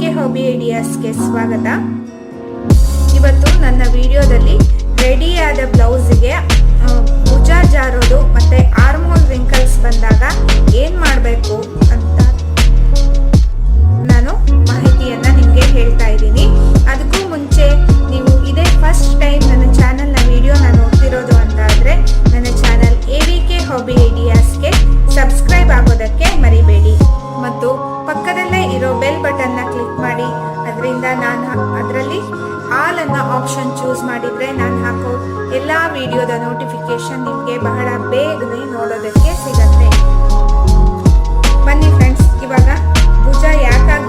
K hobby ಐಡಿಯಾಸ್ಗೆ ಸ್ವಾಗತ. ಇವತ್ತು ನನ್ನ ವಿಡಿಯೋದಲ್ಲಿ ರೆಡಿಯಾದ ಬ್ಲೌಸ್ಗೆ ನಾನು ಅದರಲ್ಲಿ ಹಾಲನ್ನು ಆಪ್ಷನ್ ಚೂಸ್ ಮಾಡಿದರೆ ನಾನು ಹಾಕೋ ಎಲ್ಲ ವಿಡಿಯೋದ ನೋಟಿಫಿಕೇಶನ್ ನಿಮಗೆ ಬಹಳ ಬೇಗನೆ ನೋಡೋದಕ್ಕೆ ಸಿಗತ್ತೆ. ಬನ್ನಿ ಫ್ರೆಂಡ್ಸ್ ಇವಾಗ ಭುಜ ಯಾಕಾಗಿ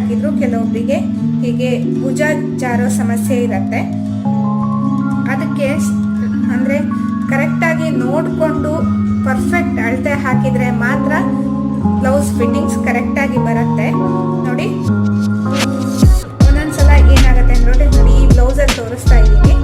ಹಾಕಿದ್ರು. ಕೆಲವೊಬ್ಬರಿಗೆ ಹೀಗೆ ಭುಜ ಜಾರೋ ಸಮಸ್ಯೆ ಇರುತ್ತೆ. ಅದಕ್ಕೆ ಅಂದರೆ ಕರೆಕ್ಟಾಗಿ ನೋಡಿಕೊಂಡು ಪರ್ಫೆಕ್ಟ್ ಅಳತೆ ಹಾಕಿದರೆ ಮಾತ್ರ ಬ್ಲೌಸ್ ಫಿಟ್ಟಿಂಗ್ಸ್ ಕರೆಕ್ಟಾಗಿ ಬರುತ್ತೆ. ನೋಡಿ. ಒಂದೊಂದ್ಸಲ ಏನಾಗುತ್ತೆ ನೋಡಿ ನೋಡಿ, ಈ ಬ್ಲೌಸಲ್ಲಿ ತೋರಿಸ್ತಾ ಇದ್ದೀನಿ.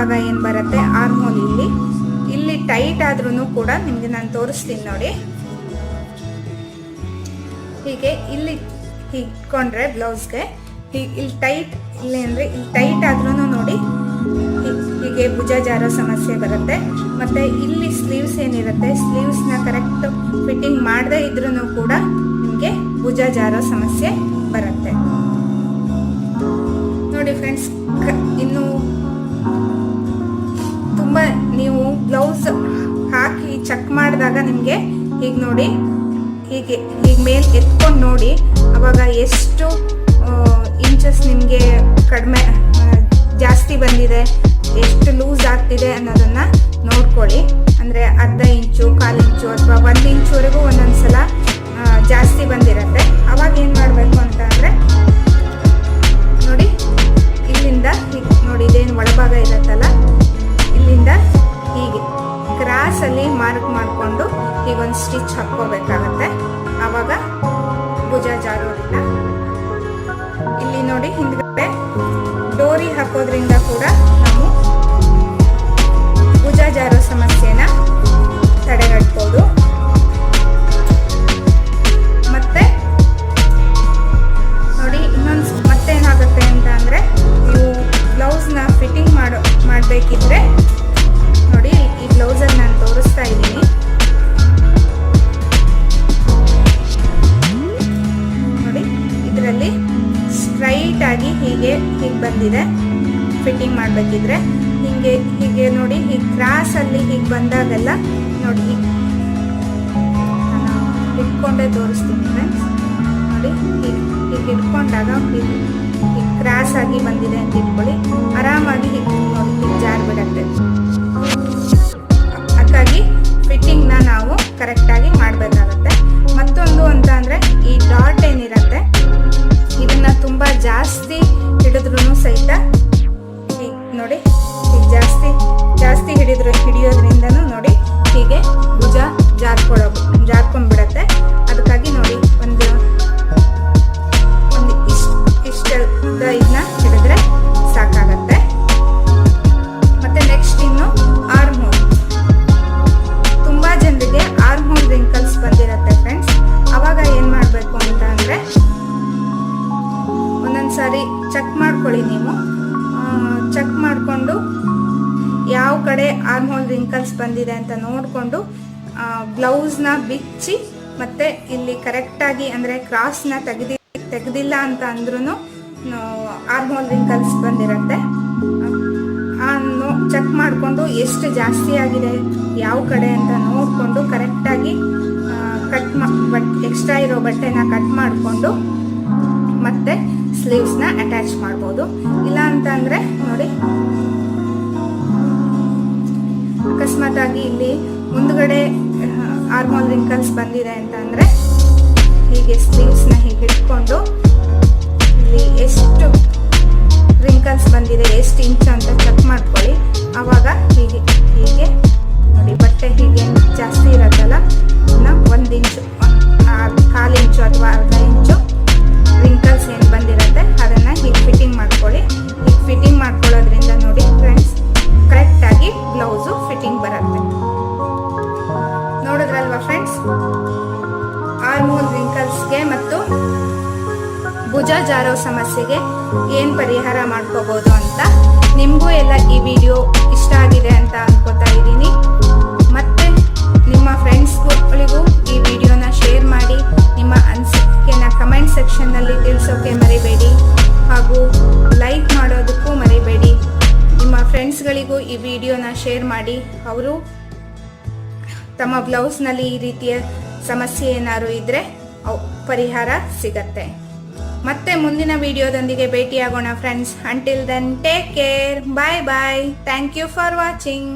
ಭಾಗ ಏನ್ ಬರುತ್ತೆ ಆರ್ಮೋಲ್ ಇಲ್ಲಿ. ಇಲ್ಲಿ ಟೈಟ್ ಆದ್ರೂ ಕೂಡ ನಿಮಗೆ ನಾನು ತೋರಿಸ್ತೀನಿ ನೋಡಿ. ಹೀಗೆ ಇಲ್ಲಿ ಇಟ್ಕೊಂಡ್ರೆ ಬ್ಲೌಸ್ಗೆ. ಇಲ್ಲಿ ಟೈಟ್ ಇಲ್ಲಿ ಅಂದ್ರೆ ಇಲ್ಲಿ ಟೈಟ್ ಆದ್ರೂ ನೋಡಿ. ಹೀಗೆ ಭುಜ ಜಾರೋ ಸಮಸ್ಯೆ ಬರುತ್ತೆ. ಮತ್ತೆ ಇಲ್ಲಿ ಸ್ಲೀವ್ಸ್ ಏನಿರುತ್ತೆ ಸ್ಲೀವ್ಸ್ನ ಕರೆಕ್ಟ್ ಫಿಟ್ಟಿಂಗ್ ಮಾಡದೇ ಇದ್ರೂ ಕೂಡ ನಿಮಗೆ ಭುಜ ಜಾರೋ ಸಮಸ್ಯೆ ಬರುತ್ತೆ. ನೋಡಿ ಫ್ರೆಂಡ್ಸ್ ಇನ್ನು ನೀವು ಬ್ಲೌಸ್ ಹಾಕಿ ಚೆಕ್ ಮಾಡಿದಾಗ ನಿಮಗೆ ಈಗ ನೋಡಿ, ಹೀಗೆ ಈಗ ಮೇಲೆ ಎತ್ಕೊಂಡು ನೋಡಿ, ಅವಾಗ ಎಷ್ಟು ಇಂಚಸ್ ನಿಮಗೆ ಕಡಿಮೆ ಜಾಸ್ತಿ ಬಂದಿದೆ, ಎಷ್ಟು ಲೂಸ್ ಆಗ್ತಿದೆ ಅನ್ನೋದನ್ನು ನೋಡ್ಕೊಳ್ಳಿ. ಅಂದರೆ ಅರ್ಧ ಇಂಚು, ಕಾಲು ಇಂಚು ಅಥವಾ ಒಂದು ಇಂಚುವರೆಗೂ ಒಂದೊಂದು ಸಲ ಜಾಸ್ತಿ ಬಂದಿರತ್ತೆ. ಅವಾಗ ಏನು ಮಾಡಬೇಕು ಅಂತ ಅಂದರೆ, ನೋಡಿ, ಇಲ್ಲಿಂದ ನೋಡಿ, ಇದೇನು ಒಳಭಾಗ ಇರುತ್ತಲ್ಲ ಕ್ರಾಸಲ್ಲಿ ಮಾರ್ಕ್ ಮಾಡಿಕೊಂಡು ಒಂದು ಸ್ಟಿಚ್ ಹಾಕ್ಕೋಬೇಕಾಗತ್ತೆ. ಆವಾಗ ಭುಜ ಜಾರೋದಿಲ್ಲ ಇಲ್ಲಿ ನೋಡಿ ಹಿಂದ್ಗಡೆ ಡೋರಿ ಹಾಕೋದ್ರಿಂದ ಕೂಡ ನಾವು ಭುಜ ಜಾರೋ ಸಮಸ್ಯೆನ ತಡೆಗಟ್ಬೋದು. ಹೀಗೆ ಹೀಗೆ ಬಂದಿದೆ. ಫಿಟ್ಟಿಂಗ್ ಮಾಡಬೇಕಿದ್ರೆ ಹೀಗೆ ಹೀಗೆ ನೋಡಿ ಹೀಗೆ ಕ್ರಾಸಲ್ಲಿ ಹೀಗೆ ಬಂದಾಗೆಲ್ಲ ನೋಡಿ ನಾನು ಇಟ್ಕೊಂಡೇ ತೋರಿಸ್ತೀನಿ ಫ್ರೆಂಡ್ಸ್ ನೋಡಿ, ಹೀಗೆ ಹೀಗೆ ಇಟ್ಕೊಂಡಾಗ ಹೀಗೆ ಹೀಗೆ ಕ್ರಾಸ್ ಆಗಿ ಬಂದಿದೆ ಅಂತ ಇಟ್ಕೊಳ್ಳಿ. ಆರಾಮಾಗಿ ಹೀಗೆ ನೋಡಿ, ಹೀಗೆ ಜಾರ್ ಬಿಡತ್ತೆ ಹಾಗಾಗಿ ಫಿಟ್ಟಿಂಗ್ನ ನಾವು ಕರೆಕ್ಟಾಗಿ ಮಾಡಬೇಕಾಗತ್ತೆ. ಮತ್ತೊಂದು ರಿಂಕಲ್ಸ್ ಬಂದಿದೆ ಅಂತ ನೋಡಿಕೊಂಡು ಬ್ಲೌಸ್ನ ಬಿಚ್ಚಿ, ಮತ್ತೆ ಇಲ್ಲಿ ಕರೆಕ್ಟಾಗಿ ಅಂದರೆ ಕ್ರಾಸ್ನ ತೆಗೆದಿ, ತೆಗೆದಿಲ್ಲ ಅಂತ ಅಂದ್ರೂ ಆರ್ಮೋಲ್ ರಿಂಕಲ್ಸ್ ಬಂದಿರುತ್ತೆ. ಚೆಕ್ ಮಾಡಿಕೊಂಡು ಎಷ್ಟು ಜಾಸ್ತಿ ಆಗಿದೆ, ಯಾವ ಕಡೆ ಅಂತ ನೋಡಿಕೊಂಡು ಕರೆಕ್ಟಾಗಿ ಕಟ್ ಮಾ ಎಕ್ಸ್ಟ್ರಾ ಇರೋ ಬಟ್ಟೆನ ಕಟ್ ಮಾಡಿಕೊಂಡು, ಮತ್ತೆ ಸ್ಲೀವ್ಸ್ನ ಅಟ್ಯಾಚ್ ಮಾಡ್ಬೋದು. ಇಲ್ಲ ಅಂತ ಮುಂದ್ಗಡೆ ಆರ್ಮೋನ್ ರಿಂಕಲ್ಸ್ ಬಂದಿದೆ ಅಂತ ಅಂದ್ರೆ ಹೀಗೆ ನ ಹೀಗೆ ಇಟ್ಕೊಂಡು ಇಲ್ಲಿ ಎಷ್ಟು ಭುಜ ಜಾರೋ ಸಮಸ್ಯೆಗೆ ಏನು ಪರಿಹಾರ ಮಾಡ್ಕೋಬೋದು ಅಂತ ನಿಮಗೂ ಎಲ್ಲ ಈ ವಿಡಿಯೋ ಇಷ್ಟ ಆಗಿದೆ ಅಂತ ಅನ್ಕೋತಾ ಇದ್ದೀನಿ. ಮತ್ತು ನಿಮ್ಮ ಫ್ರೆಂಡ್ಸ್ಗಳಿಗೂ ಈ ವಿಡಿಯೋನ ಶೇರ್ ಮಾಡಿ, ನಿಮ್ಮ ಅನಿಸಿಕೆನ ಕಮೆಂಟ್ ಸೆಕ್ಷನ್ನಲ್ಲಿ ತಿಳಿಸೋಕೆ ಮರಿಬೇಡಿ ಹಾಗೂ ಲೈಕ್ ಮಾಡೋದಕ್ಕೂ ಮರಿಬೇಡಿ. ನಿಮ್ಮ ಫ್ರೆಂಡ್ಸ್ಗಳಿಗೂ ಈ ವಿಡಿಯೋನ ಶೇರ್ ಮಾಡಿ, ಅವರು ತಮ್ಮ ಬ್ಲೌಸ್ನಲ್ಲಿ ಈ ರೀತಿಯ ಸಮಸ್ಯೆ ಏನಾದರೂ ಇದ್ದರೆ ಪರಿಹಾರ ಸಿಗತ್ತೆ. ಮತ್ತೆ ಮುಂದಿನ ವಿಡಿಯೋದೊಂದಿಗೆ ಭೇಟಿಯಾಗೋಣ friends until then take care bye bye thank you for watching